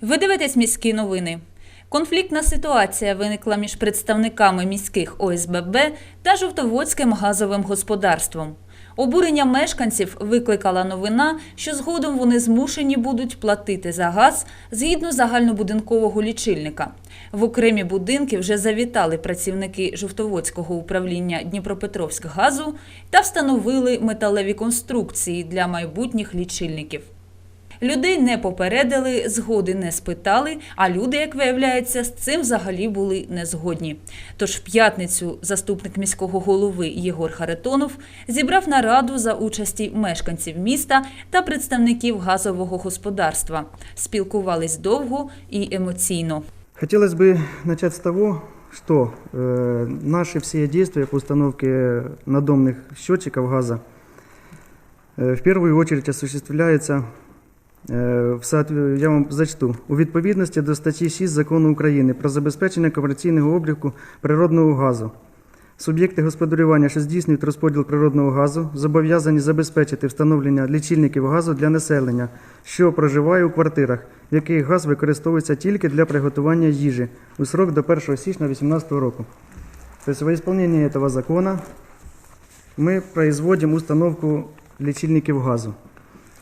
Ви дивитесь міські новини. Конфліктна ситуація виникла між представниками міських ОСББ та Жовтоводським газовим господарством. Обурення мешканців викликала новина, що згодом вони змушені будуть платити за газ згідно загальнобудинкового лічильника. В окремі будинки вже завітали працівники Жовтоводського управління Дніпропетровськгазу та встановили металеві конструкції для майбутніх лічильників. Людей не попередили, згоди не спитали, а люди, як виявляється, з цим взагалі були не згодні. Тож в п'ятницю заступник міського голови Єгор Харитонов зібрав нараду за участі мешканців міста та представників газового господарства. Спілкувались довго і емоційно. Хотелось бы начать с того, что э, наши все действия по установке надомных счетчиков газа э, в первую очередь осуществляются э, в соотве- я вам зачту, у відповідності до статті 6 Закону України про забезпечення комерційного обліку природного газу. Суб'єкти господарювання, що здійснюють розподіл природного газу, зобов'язані забезпечити встановлення лічильників газу для населення, що проживає у квартирах, в яких газ використовується тільки для приготування їжі у срок до 1 січня 2018 року. Тобто, во исполнение этого закона мы производим установку лечильников газу.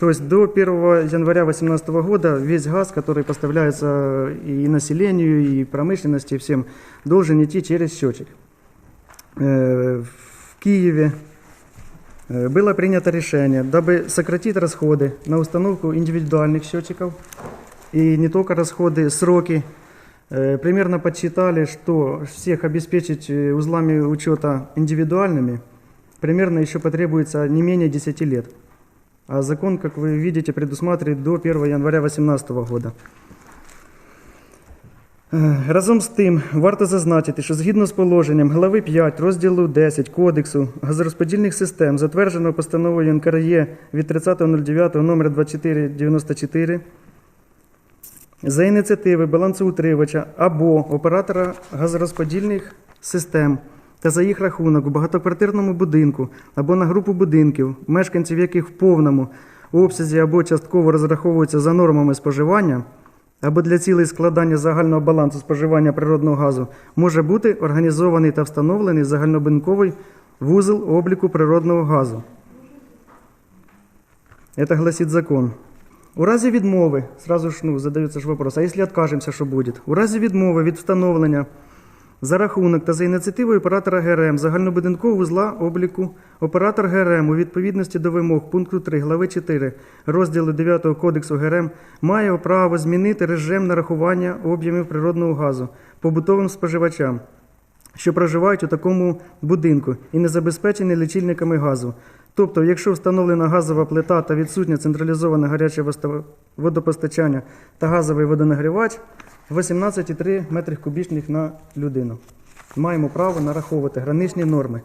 То есть до 1 января 2018 года весь газ, который поставляется и населению, и промышленности, и всем, должен идти через счетчик. Э, В Киеве э, было принято решение, дабы сократить расходы на установку индивидуальных счетчиков и не только расходы, сроки. Э, Примерно подсчитали, что всех обеспечить узлами учета индивидуальными примерно еще потребуется не менее 10 лет. А закон, как вы видите, предусматривает до 1 января 2018 года. Е, Разом з тим, варто зазначити, що згідно з положенням глави 5 розділу 10 Кодексу газорозподільних систем, затвердженого постановою НКРЄ від 30.09 номер 2494, за ініціативи балансоутримувача або оператора газорозподільних систем та за їх рахунок у багатоквартирному будинку або на групу будинків, мешканців яких в повному обсязі або частково розраховуються за нормами споживання, або для цілей складання загального балансу споживання природного газу, може бути організований та встановлений загальнобудинковий вузол обліку природного газу. Это гласит закон. У разі відмови, сразу ж ну, задається ж вопрос, а якщо откажемося, що буде? У разі відмови від встановлення за рахунок та за ініціативою оператора ГРМ загальнобудинкового вузла обліку оператор ГРМ у відповідності до вимог пункту 3 глави 4 розділу 9 Кодексу ГРМ має право змінити режим нарахування об'ємів природного газу побутовим споживачам, що проживають у такому будинку і не забезпечені лічильниками газу. Тобто, якщо встановлена газова плита та відсутнє централізоване гаряче водопостачання та газовий водонагрівач 18,3 метрів кубічних на людину. Маємо право нараховувати граничні норми.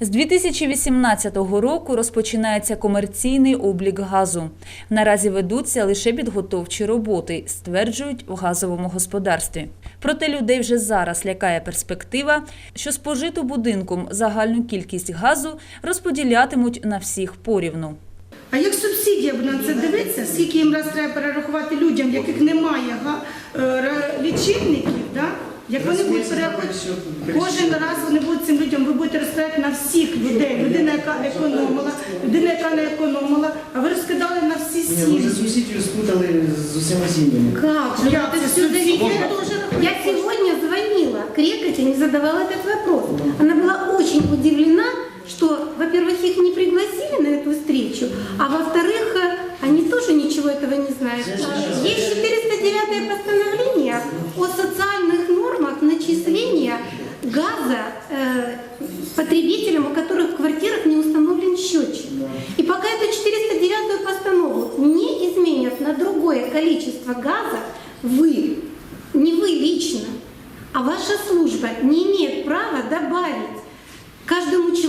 З 2018 року розпочинається комерційний облік газу. Наразі ведуться лише підготовчі роботи, стверджують в газовому господарстві. Проте людей вже зараз лякає перспектива, що спожиту будинком загальну кількість газу розподілятимуть на всіх порівну. А як субсидія буде на це дивитися, скільки їм раз треба перерахувати людям, яких немає е, лічильників, да? як вони будуть перерахувати, кожен раз вони будуть цим людям, ви будете розкидати на всіх людей, людина, яка економила, людина, яка не економила, а ви розкидали на всі Ні, ви вже сім'ї. субсидію спутали з усіма сім'ями. Как же? Я Вот это это все субсидия зависит. тоже Я сегодня звонила к Рекоте, не задавала этот вопрос. Она была очень удивлена, что, во-первых, их не пригласили на эту встречу, а во-вторых,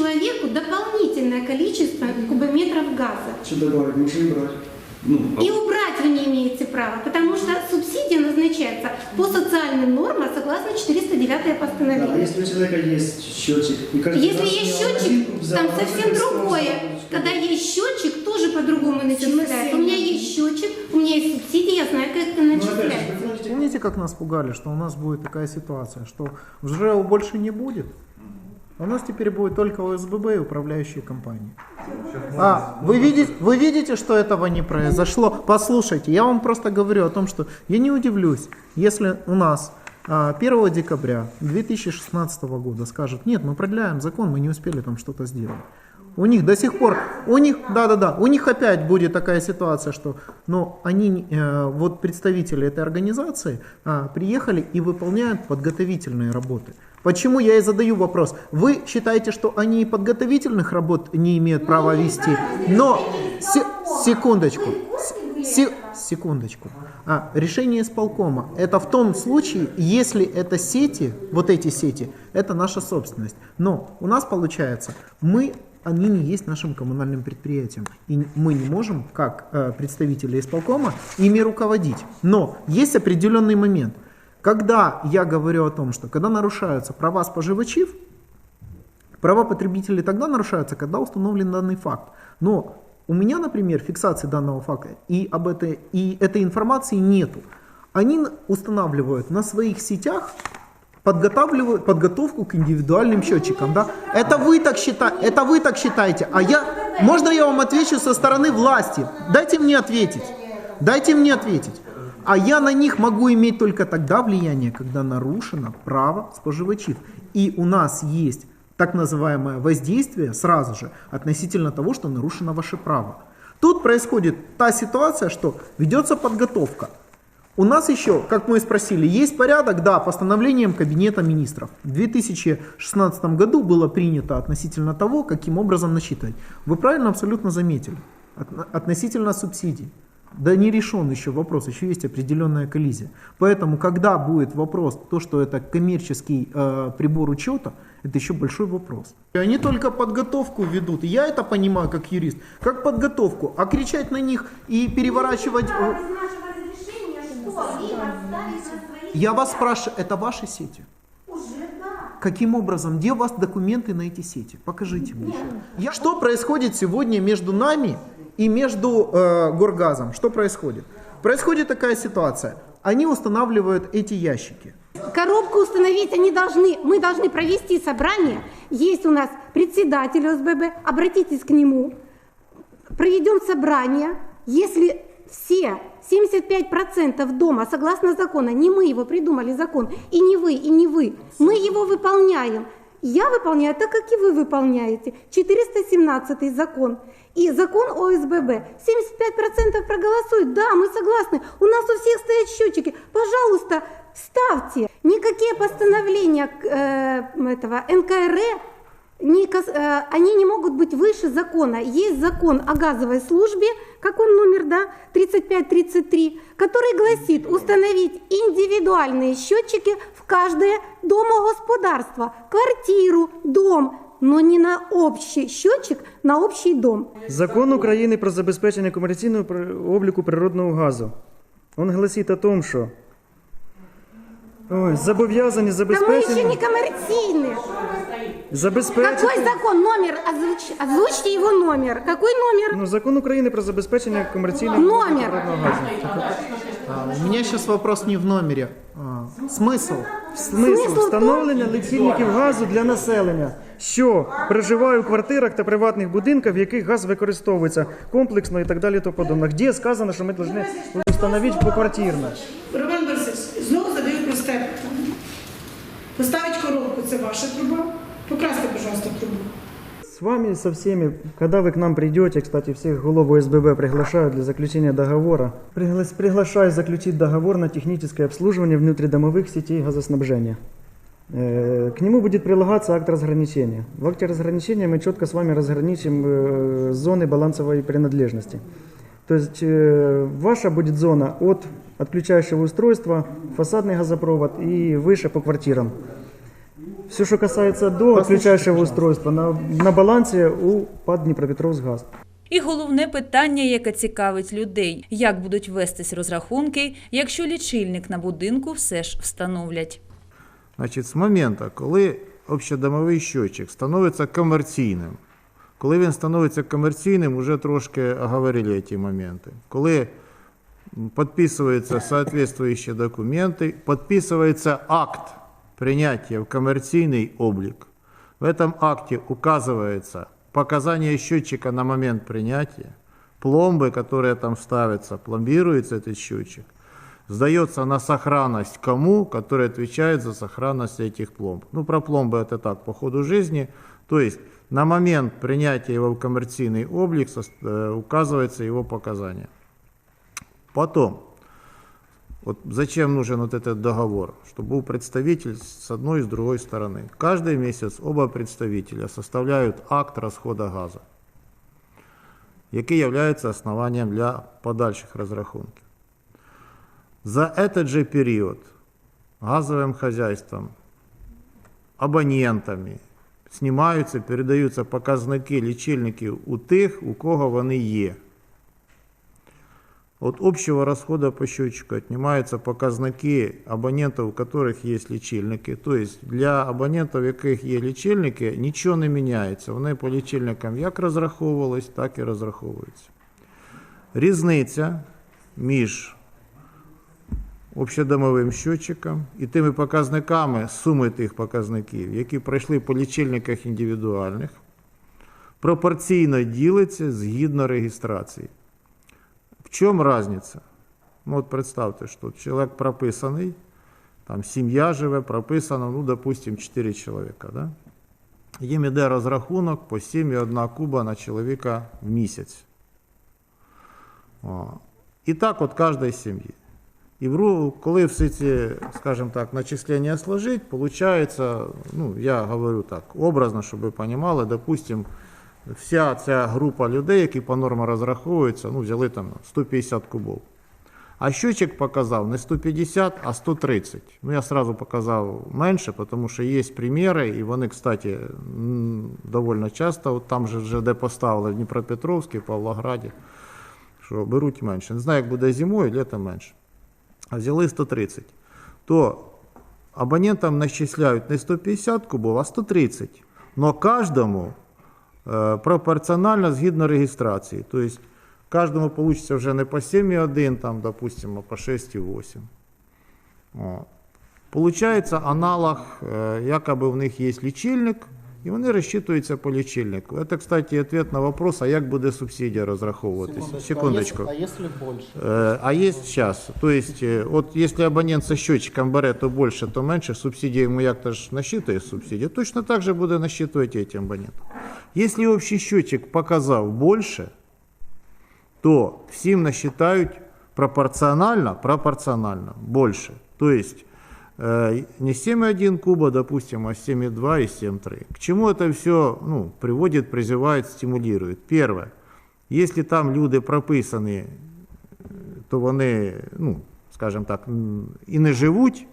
человеку дополнительное количество кубометров газа. Що добавити, можна і брати. Ну, а И убрать вы не имеете права, потому что субсидия назначается по социальным нормам согласно 409 Да, а если у человека есть счетчик, и каждый Если есть счетчик, там совсем другое. Когда есть счетчик, тоже по-другому начисляется. У меня есть счетчик, у меня есть субсидии, я знаю, как это начисляется. Помните, как нас пугали, что у нас будет такая ситуация, что в ЖРЭО больше не будет? У нас теперь будет только ОСББ и управляющие компании. А, вы видите, вы видите, что этого не произошло? Послушайте, я вам просто говорю о том, что я не удивлюсь, если у нас а, 1 декабря 2016 года скажут, нет, мы продляем закон, мы не успели там что-то сделать. У них до сих пор, у них, да-да-да, у них опять будет такая ситуация, что, но они, э, вот представители этой организации а, приехали и выполняют подготовительные работы. Почему я и задаю вопрос? Вы считаете, что они и подготовительных работ не имеют права вести? Но, се- секундочку, се- секундочку. А, решение исполкома, это в том случае, если это сети, вот эти сети, это наша собственность. Но у нас получается, мы они не есть нашим коммунальным предприятием. И мы не можем, как э, представители исполкома, ими руководить. Но есть определенный момент. Когда я говорю о том, что когда нарушаются права споживачів, права потребителей тогда нарушаются, когда установлен данный факт. Но у меня, например, фиксации данного факта и, об этой, и этой информации нету. Они устанавливают на своих сетях подготавливают подготовку к индивидуальным счетчикам, да? Это вы так считаете, это вы так считаете, а я, можно я вам отвечу со стороны власти? Дайте мне ответить, дайте мне ответить. А я на них могу иметь только тогда влияние, когда нарушено право споживачів. И у нас есть так называемое воздействие сразу же относительно того, что нарушено ваше право. Тут происходит та ситуация, что ведется подготовка. У нас еще, как мы спросили, есть порядок, да, постановлением Кабинета министров. В 2016 году было принято относительно того, каким образом насчитывать. Вы правильно абсолютно заметили. Отно- Относительно субсидий. Да не решен еще вопрос, еще есть определенная коллизия. Поэтому, когда будет вопрос, то, что это коммерческий э, прибор учета, это еще большой вопрос. И Они только подготовку ведут. Я это понимаю как юрист. Как подготовку. А кричать на них и переворачивать... э, Я вас спрашиваю, это ваши сети? Каким образом? Где у вас документы на эти сети? Покажите мне. Я- Что происходит сегодня между нами и между э, Горгазом? Что происходит? Происходит такая ситуация. Они устанавливают эти ящики. Коробку установить они должны, мы должны провести собрание. Есть у нас председатель ОСББ, обратитесь к нему. Проведем собрание. Если все 75% дома, согласно закону, не мы его придумали закон, и не вы, и не вы, мы его выполняем. Я выполняю так, как и вы выполняете. 417 закон. И закон ОСББ. 75% проголосуют. Да, мы согласны. У нас у всех стоят счетчики. Пожалуйста, ставьте. Никакие постановления э, этого НКРЭ не кас- э, они не могут быть выше закона. Есть закон о газовой службе, как он номер, да, 3533, который гласит установить индивидуальные счетчики в каждое домогосподарство, квартиру, дом, но не на общий счетчик, на общий дом. Закон України про забезпечення комерційного при- обліку природного газу. Он гласить о том, що ой, зобов'язані Да мы еще забезпечення, не коммерційные. забезпечити... Какой закон? Номер, озвуч- озвучьте его номер. Какой номер? Ну, закон України про забезпечення комерційного Номер. природного газу. А, у меня сейчас вопрос не в номере. А, смысл? Смисл Смисл встановлення лічильників газу для населення, що проживає у квартирах та приватних будинках, в яких газ використовується комплексно і так далі. То подобне. Де сказано, що ми повинні встановити поквартирно? Роман Борисович, знову задаю просте питання. Поставить коробку це ваша труба. Покрасьте, пожалуйста, трубу. С вами, со всеми, когда вы к нам придете, кстати, всех голов ОСББ приглашаю для заключения договора. Пригла- Приглашаю заключить договор на техническое обслуживание внутридомовых сетей газоснабжения. Э, К нему будет прилагаться акт разграничения. В акте разграничения мы четко с вами разграничим э, зоны балансовой принадлежности. То есть э, ваша будет зона от отключающего устройства, фасадный газопровод и выше по квартирам. Все, что касается до отключающего устройства, на, на балансе у ПАД Дніпропетровськгаз. І головне питання, яке цікавить людей: як будуть вестись розрахунки, якщо лічильник на будинку все ж встановлять. Значить, з моменту, коли общедомовий щотчик становиться комерційним, Коли він становиться комерційним, вже трошки оговорили ці моменти. Коли подписываются соответствующие документы, подписывается акт принятия в коммерцийный облик. В этом акте указывается показания счетчика на момент принятия, пломбы, которые там ставятся, пломбируется этот счетчик, сдается на сохранность кому, который отвечает за сохранность этих пломб. Ну, про пломбы это так, по ходу жизни. То есть на момент принятия его в коммерцийный облик э, указывается его показания. Потом, вот зачем нужен вот этот договор? Чтобы был представитель с одной и с другой стороны. Каждый месяц оба представителя составляют акт расхода газа, який является основанием для подальших разрахунків. За этот же период газовым хозяйством, абонентами знімаються, передаються показники лічильників у тих, у кого вони є. От общего расхода по счетчику отнимаются показники абонентов, у которых есть лічильники. То есть для абонентів, у яких є лічильники, нічого не міняється. Вони по лічильникам як розраховувались, так і розраховуються. Різниця між общедомовим счетчиком і тими показниками суми тих показників, які пройшли по лічильниках індивідуальних, пропорційно ділиться згідно реєстрації. В чому різниця? Ну, от представте, що чоловік прописаний, там сім'я живе, прописано, ну, допустим, 4 чоловіка. Да? Їм іде розрахунок по 7,1 куба на чоловіка в місяць. О. І так от кожній сім'ї. І коли всі ці, скажімо так, начислення сложить, получается, ну, я говорю так, образно, щоб ви розуміли, допустим, вся ця група людей, які по нормам розраховуються, ну, взяли там 150 кубов. А щочик показав не 150, а 130. Ну, я сразу показав менше, тому що є приміри, і вони, кстати, м, довольно часто, от там же вже де поставили в Дніпропетровській, Павлограді, що беруть менше. Не знаю, як буде зимою, літом менше. А взяли 130. То абонентам начисляють не 150 кубов, а 130. Но кожному е, пропорціонально згідно реєстрації. Тобто кожному вийде вже не по 7,1, там, допустимо, а по 6,8. О. Получається аналог, е, якоби в них є лічильник, і вони розчитуються по лічильнику. Це, кстати, відповідь на вопрос, а як буде субсидія розраховуватися? Секундочку. А если больше? Э, А есть сейчас, то есть, э, вот если абонент со счетчиком бере, то больше, то меньше, субсидия ему як-то ж насчитывает субсидия, точно так же буде насчитывать этим абонентам. Если общий счетчик показав больше, то всім насчитають пропорционально, пропорционально больше. То есть э, не 7,1 куба, допустим, а 7,2 и 7,3. К чему это все ну, приводит, призывает, стимулирует? Первое. Если там люди прописані то вони, ну, скажімо так, м, і не живуть,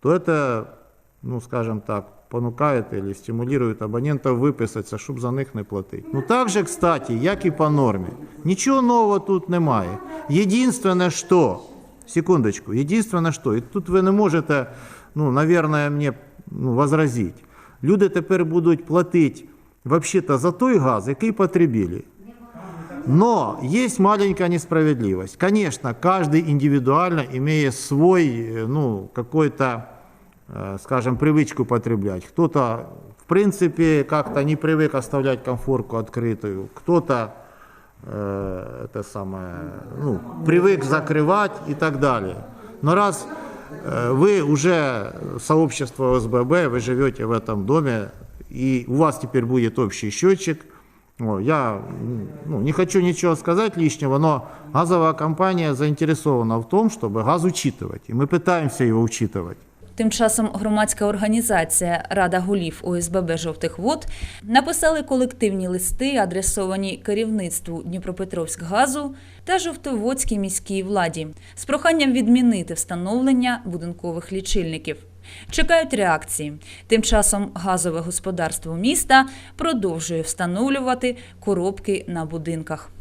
то це, ну, скажімо так, понукає або стимулює абонентів виписатися, щоб за них не платити. Ну так же, кстати, як і по нормі. Нічого нового тут немає. Єдине, що, секундочку, єдине, що, і тут ви не можете, ну, наверное, мені ну, возразити. Люди тепер будуть платити взагалі за той газ, який потребили. Но есть маленькая несправедливость. Конечно, каждый индивидуально имеет свой, э, ну, какой-то, э, скажем, привычку потреблять. Кто-то, в принципе, как-то не привык оставлять конфорку открытую. Кто-то э, это самое, ну, привык закрывать и так далее. Но раз э, вы уже сообщество ОСББ, вы живете в этом доме, и у вас теперь будет общий счетчик, о, я ну, не хочу ничего сказать лишнего, но газовая компания заинтересована в том, чтобы газ учитывать. И мы пытаемся его учитывать. Тим часом громадська організація Рада голів ОСББ Жовтих вод написали колективні листи, адресовані керівництву Дніпропетровськгазу та Жовтоводській міській владі з проханням відмінити встановлення будинкових лічильників. Чекають реакції. Тим часом газове господарство міста продовжує встановлювати коробки на будинках.